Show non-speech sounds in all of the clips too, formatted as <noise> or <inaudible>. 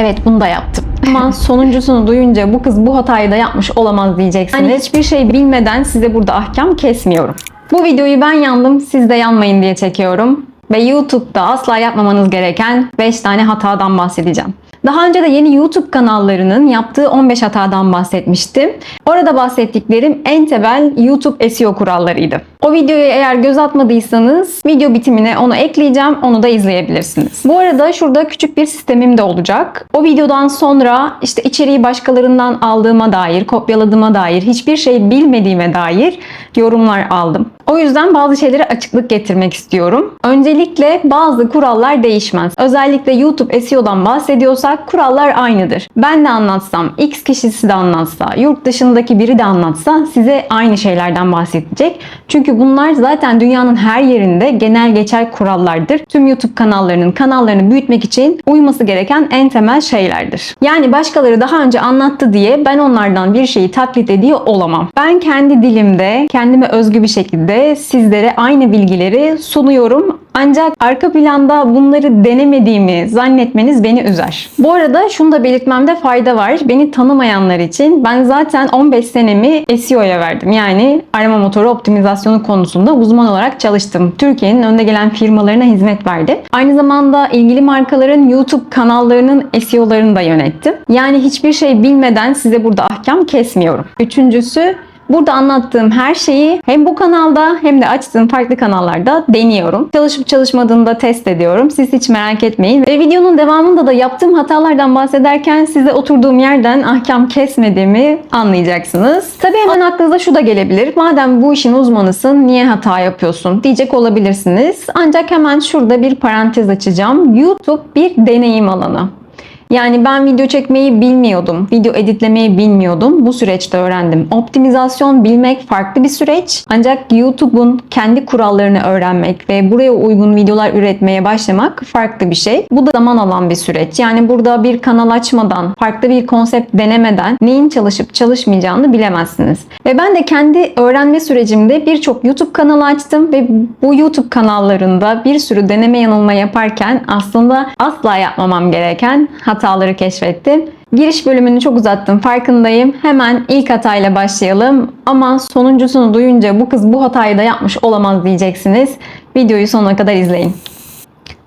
Evet bunu da yaptım. <laughs> Ama sonuncusunu duyunca bu kız bu hatayı da yapmış olamaz diyeceksiniz. Hani hiçbir şey bilmeden size burada ahkam kesmiyorum. Bu videoyu ben yandım, siz de yanmayın diye çekiyorum. Ve YouTube'da asla yapmamanız gereken 5 tane hatadan bahsedeceğim. Daha önce de yeni YouTube kanallarının yaptığı 15 hatadan bahsetmiştim. Orada bahsettiklerim en temel YouTube SEO kurallarıydı. O videoya eğer göz atmadıysanız video bitimine onu ekleyeceğim. Onu da izleyebilirsiniz. Bu arada şurada küçük bir sistemim de olacak. O videodan sonra işte içeriği başkalarından aldığıma dair, kopyaladığıma dair, hiçbir şey bilmediğime dair yorumlar aldım. O yüzden bazı şeylere açıklık getirmek istiyorum. Öncelikle bazı kurallar değişmez. Özellikle YouTube SEO'dan bahsediyorsak kurallar aynıdır. Ben de anlatsam, X kişisi de anlatsa, yurt dışındaki biri de anlatsa size aynı şeylerden bahsedecek. Çünkü bunlar zaten dünyanın her yerinde genel geçer kurallardır. Tüm YouTube kanallarının kanallarını büyütmek için uyması gereken en temel şeylerdir. Yani başkaları daha önce anlattı diye ben onlardan bir şeyi taklit ediyor olamam. Ben kendi dilimde, kendime özgü bir şekilde sizlere aynı bilgileri sunuyorum. Ancak arka planda bunları denemediğimi zannetmeniz beni üzer. Bu arada şunu da belirtmemde fayda var. Beni tanımayanlar için ben zaten 15 senemi SEO'ya verdim. Yani arama motoru optimizasyonu konusunda uzman olarak çalıştım. Türkiye'nin önde gelen firmalarına hizmet verdim. Aynı zamanda ilgili markaların YouTube kanallarının SEO'larını da yönettim. Yani hiçbir şey bilmeden size burada ahkam kesmiyorum. Üçüncüsü Burada anlattığım her şeyi hem bu kanalda hem de açtığım farklı kanallarda deniyorum. Çalışıp çalışmadığını da test ediyorum. Siz hiç merak etmeyin. Ve videonun devamında da yaptığım hatalardan bahsederken size oturduğum yerden ahkam kesmediğimi anlayacaksınız. Tabii hemen aklınıza şu da gelebilir. Madem bu işin uzmanısın niye hata yapıyorsun diyecek olabilirsiniz. Ancak hemen şurada bir parantez açacağım. YouTube bir deneyim alanı. Yani ben video çekmeyi bilmiyordum. Video editlemeyi bilmiyordum. Bu süreçte öğrendim. Optimizasyon bilmek farklı bir süreç. Ancak YouTube'un kendi kurallarını öğrenmek ve buraya uygun videolar üretmeye başlamak farklı bir şey. Bu da zaman alan bir süreç. Yani burada bir kanal açmadan, farklı bir konsept denemeden neyin çalışıp çalışmayacağını bilemezsiniz. Ve ben de kendi öğrenme sürecimde birçok YouTube kanalı açtım ve bu YouTube kanallarında bir sürü deneme yanılma yaparken aslında asla yapmamam gereken hataları keşfettim. Giriş bölümünü çok uzattım farkındayım. Hemen ilk hatayla başlayalım. Ama sonuncusunu duyunca bu kız bu hatayı da yapmış olamaz diyeceksiniz. Videoyu sonuna kadar izleyin.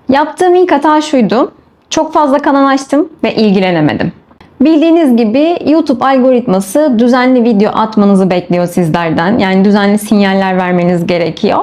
Yaptığım ilk hata şuydu. Çok fazla kanal açtım ve ilgilenemedim. Bildiğiniz gibi YouTube algoritması düzenli video atmanızı bekliyor sizlerden. Yani düzenli sinyaller vermeniz gerekiyor.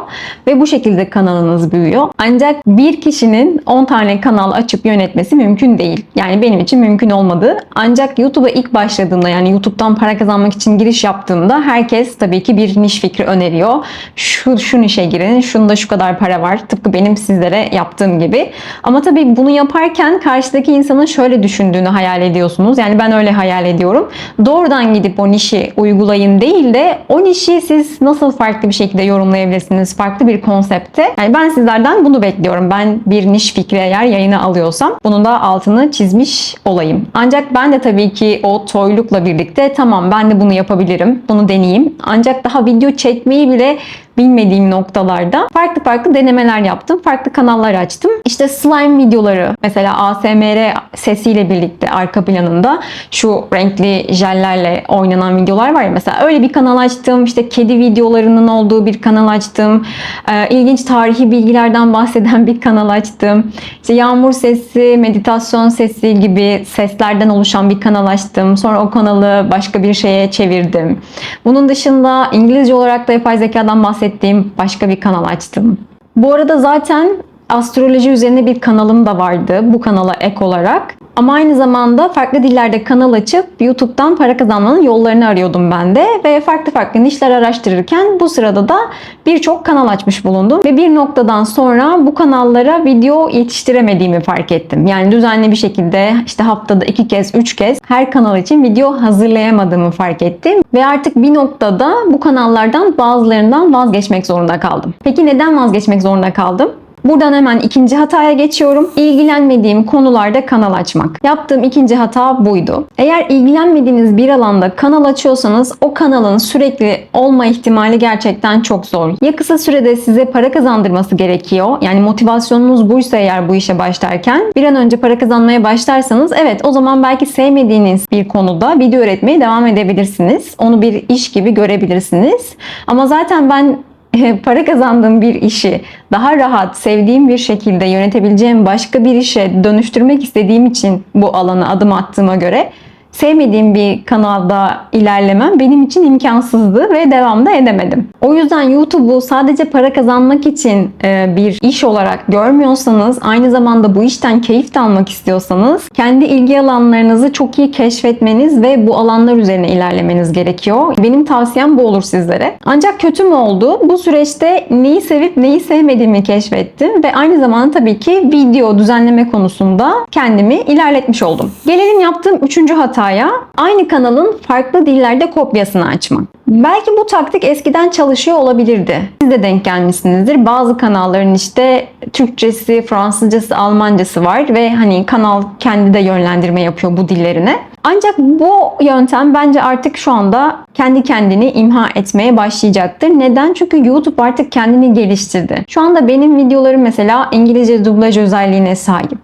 Ve bu şekilde kanalınız büyüyor. Ancak bir kişinin 10 tane kanal açıp yönetmesi mümkün değil. Yani benim için mümkün olmadı. Ancak YouTube'a ilk başladığımda yani YouTube'dan para kazanmak için giriş yaptığımda herkes tabii ki bir niş fikri öneriyor. Şu, şu nişe girin, şunda şu kadar para var. Tıpkı benim sizlere yaptığım gibi. Ama tabii bunu yaparken karşıdaki insanın şöyle düşündüğünü hayal ediyorsunuz. Yani ben öyle hayal ediyorum. Doğrudan gidip o nişi uygulayın değil de o nişi siz nasıl farklı bir şekilde yorumlayabilirsiniz? Farklı bir konsepte. Yani ben sizlerden bunu bekliyorum. Ben bir niş fikri eğer yayına alıyorsam bunun da altını çizmiş olayım. Ancak ben de tabii ki o toylukla birlikte tamam ben de bunu yapabilirim. Bunu deneyeyim. Ancak daha video çekmeyi bile bilmediğim noktalarda farklı farklı denemeler yaptım. Farklı kanallar açtım. İşte slime videoları mesela ASMR sesiyle birlikte arka planında şu renkli jellerle oynanan videolar var ya mesela öyle bir kanal açtım. İşte kedi videolarının olduğu bir kanal açtım. Ee, ilginç tarihi bilgilerden bahseden bir kanal açtım. İşte yağmur sesi, meditasyon sesi gibi seslerden oluşan bir kanal açtım. Sonra o kanalı başka bir şeye çevirdim. Bunun dışında İngilizce olarak da yapay zekadan bahsettiğim başka bir kanal açtım. Bu arada zaten astroloji üzerine bir kanalım da vardı bu kanala ek olarak. Ama aynı zamanda farklı dillerde kanal açıp YouTube'dan para kazanmanın yollarını arıyordum ben de ve farklı farklı nişler araştırırken bu sırada da birçok kanal açmış bulundum ve bir noktadan sonra bu kanallara video yetiştiremediğimi fark ettim. Yani düzenli bir şekilde işte haftada iki kez, üç kez her kanal için video hazırlayamadığımı fark ettim ve artık bir noktada bu kanallardan bazılarından vazgeçmek zorunda kaldım. Peki neden vazgeçmek zorunda kaldım? Buradan hemen ikinci hataya geçiyorum. İlgilenmediğim konularda kanal açmak. Yaptığım ikinci hata buydu. Eğer ilgilenmediğiniz bir alanda kanal açıyorsanız o kanalın sürekli olma ihtimali gerçekten çok zor. Ya kısa sürede size para kazandırması gerekiyor. Yani motivasyonunuz buysa eğer bu işe başlarken bir an önce para kazanmaya başlarsanız evet o zaman belki sevmediğiniz bir konuda video üretmeye devam edebilirsiniz. Onu bir iş gibi görebilirsiniz. Ama zaten ben <laughs> para kazandığım bir işi daha rahat, sevdiğim bir şekilde yönetebileceğim başka bir işe dönüştürmek istediğim için bu alana adım attığıma göre sevmediğim bir kanalda ilerlemem benim için imkansızdı ve devam da edemedim. O yüzden YouTube'u sadece para kazanmak için e, bir iş olarak görmüyorsanız, aynı zamanda bu işten keyif de almak istiyorsanız, kendi ilgi alanlarınızı çok iyi keşfetmeniz ve bu alanlar üzerine ilerlemeniz gerekiyor. Benim tavsiyem bu olur sizlere. Ancak kötü mü oldu? Bu süreçte neyi sevip neyi sevmediğimi keşfettim ve aynı zamanda tabii ki video düzenleme konusunda kendimi ilerletmiş oldum. Gelelim yaptığım üçüncü hata hataya aynı kanalın farklı dillerde kopyasını açmak. Belki bu taktik eskiden çalışıyor olabilirdi. Siz de denk gelmişsinizdir. Bazı kanalların işte Türkçesi, Fransızcası, Almancası var ve hani kanal kendi de yönlendirme yapıyor bu dillerine. Ancak bu yöntem bence artık şu anda kendi kendini imha etmeye başlayacaktır. Neden? Çünkü YouTube artık kendini geliştirdi. Şu anda benim videolarım mesela İngilizce dublaj özelliğine sahip.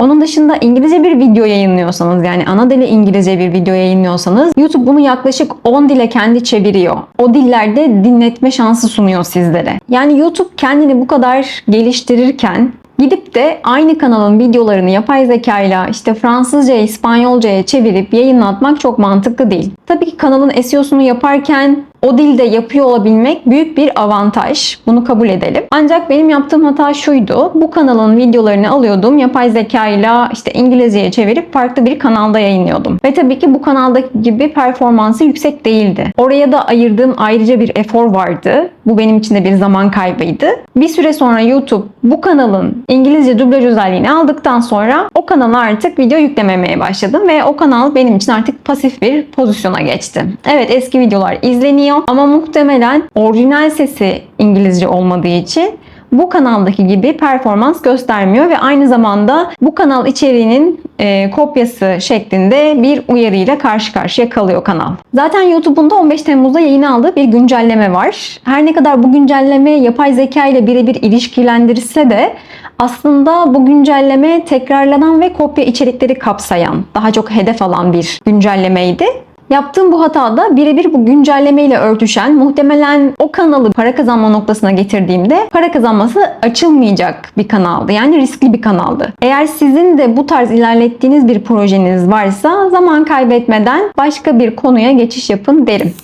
Onun dışında İngilizce bir video yayınlıyorsanız yani ana dili İngilizce bir video yayınlıyorsanız YouTube bunu yaklaşık 10 dile kendi çeviriyor. O dillerde dinletme şansı sunuyor sizlere. Yani YouTube kendini bu kadar geliştirirken Gidip de aynı kanalın videolarını yapay zeka ile işte Fransızca, İspanyolcaya çevirip yayınlatmak çok mantıklı değil. Tabii ki kanalın SEO'sunu yaparken o dilde yapıyor olabilmek büyük bir avantaj. Bunu kabul edelim. Ancak benim yaptığım hata şuydu. Bu kanalın videolarını alıyordum. Yapay zeka ile işte İngilizceye çevirip farklı bir kanalda yayınlıyordum. Ve tabii ki bu kanaldaki gibi performansı yüksek değildi. Oraya da ayırdığım ayrıca bir efor vardı. Bu benim için de bir zaman kaybıydı. Bir süre sonra YouTube bu kanalın İngilizce dublaj özelliğini aldıktan sonra o kanala artık video yüklememeye başladım ve o kanal benim için artık pasif bir pozisyona geçti. Evet eski videolar izleniyor ama muhtemelen orijinal sesi İngilizce olmadığı için bu kanaldaki gibi performans göstermiyor ve aynı zamanda bu kanal içeriğinin e, kopyası şeklinde bir uyarıyla karşı karşıya kalıyor kanal. Zaten YouTube'un da 15 Temmuz'da yayına aldığı bir güncelleme var. Her ne kadar bu güncelleme yapay zeka ile birebir ilişkilendirirse de aslında bu güncelleme tekrarlanan ve kopya içerikleri kapsayan, daha çok hedef alan bir güncellemeydi. Yaptığım bu hatada birebir bu güncelleme ile örtüşen muhtemelen o kanalı para kazanma noktasına getirdiğimde para kazanması açılmayacak bir kanaldı. Yani riskli bir kanaldı. Eğer sizin de bu tarz ilerlettiğiniz bir projeniz varsa zaman kaybetmeden başka bir konuya geçiş yapın derim.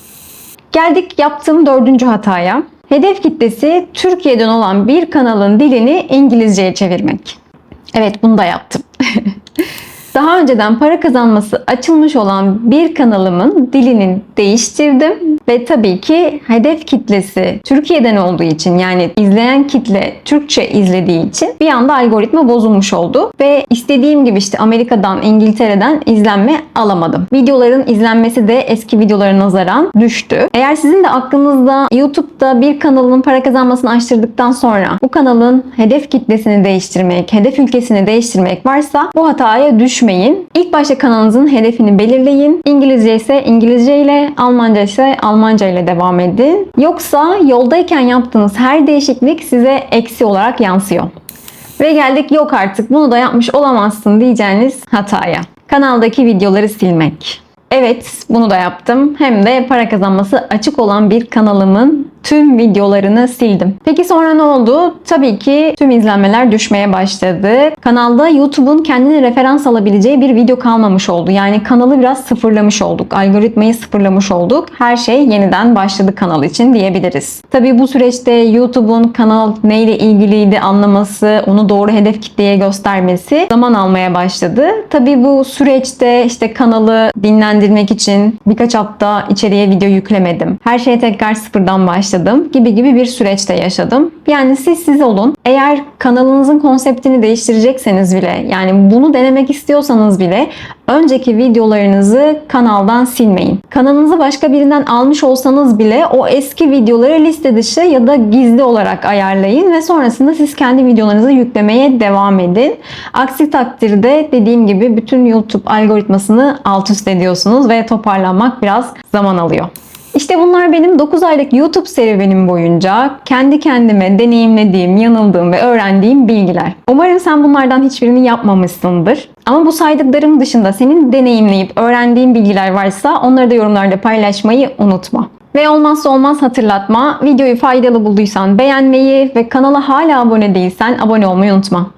Geldik yaptığım dördüncü hataya. Hedef kitlesi Türkiye'den olan bir kanalın dilini İngilizceye çevirmek. Evet bunu da yaptım. <laughs> Daha önceden para kazanması açılmış olan bir kanalımın dilini değiştirdim ve tabii ki hedef kitlesi Türkiye'den olduğu için yani izleyen kitle Türkçe izlediği için bir anda algoritma bozulmuş oldu ve istediğim gibi işte Amerika'dan, İngiltere'den izlenme alamadım. Videoların izlenmesi de eski videolara nazaran düştü. Eğer sizin de aklınızda YouTube'da bir kanalın para kazanmasını açtırdıktan sonra bu kanalın hedef kitlesini değiştirmek, hedef ülkesini değiştirmek varsa bu hataya düşmeyin düşmeyin. İlk başta kanalınızın hedefini belirleyin. İngilizce ise İngilizce ile, Almanca ise Almanca ile devam edin. Yoksa yoldayken yaptığınız her değişiklik size eksi olarak yansıyor. Ve geldik yok artık bunu da yapmış olamazsın diyeceğiniz hataya. Kanaldaki videoları silmek. Evet bunu da yaptım. Hem de para kazanması açık olan bir kanalımın tüm videolarını sildim. Peki sonra ne oldu? Tabii ki tüm izlenmeler düşmeye başladı. Kanalda YouTube'un kendine referans alabileceği bir video kalmamış oldu. Yani kanalı biraz sıfırlamış olduk. Algoritmayı sıfırlamış olduk. Her şey yeniden başladı kanal için diyebiliriz. Tabii bu süreçte YouTube'un kanal neyle ilgiliydi anlaması, onu doğru hedef kitleye göstermesi zaman almaya başladı. Tabii bu süreçte işte kanalı dinlendirmek için birkaç hafta içeriye video yüklemedim. Her şey tekrar sıfırdan başladı yaşadım gibi gibi bir süreçte yaşadım. Yani siz siz olun. Eğer kanalınızın konseptini değiştirecekseniz bile yani bunu denemek istiyorsanız bile önceki videolarınızı kanaldan silmeyin. Kanalınızı başka birinden almış olsanız bile o eski videoları liste dışı ya da gizli olarak ayarlayın ve sonrasında siz kendi videolarınızı yüklemeye devam edin. Aksi takdirde dediğim gibi bütün YouTube algoritmasını alt üst ediyorsunuz ve toparlanmak biraz zaman alıyor. İşte bunlar benim 9 aylık YouTube serüvenim boyunca kendi kendime deneyimlediğim, yanıldığım ve öğrendiğim bilgiler. Umarım sen bunlardan hiçbirini yapmamışsındır. Ama bu saydıklarım dışında senin deneyimleyip öğrendiğin bilgiler varsa onları da yorumlarda paylaşmayı unutma. Ve olmazsa olmaz hatırlatma, videoyu faydalı bulduysan beğenmeyi ve kanala hala abone değilsen abone olmayı unutma.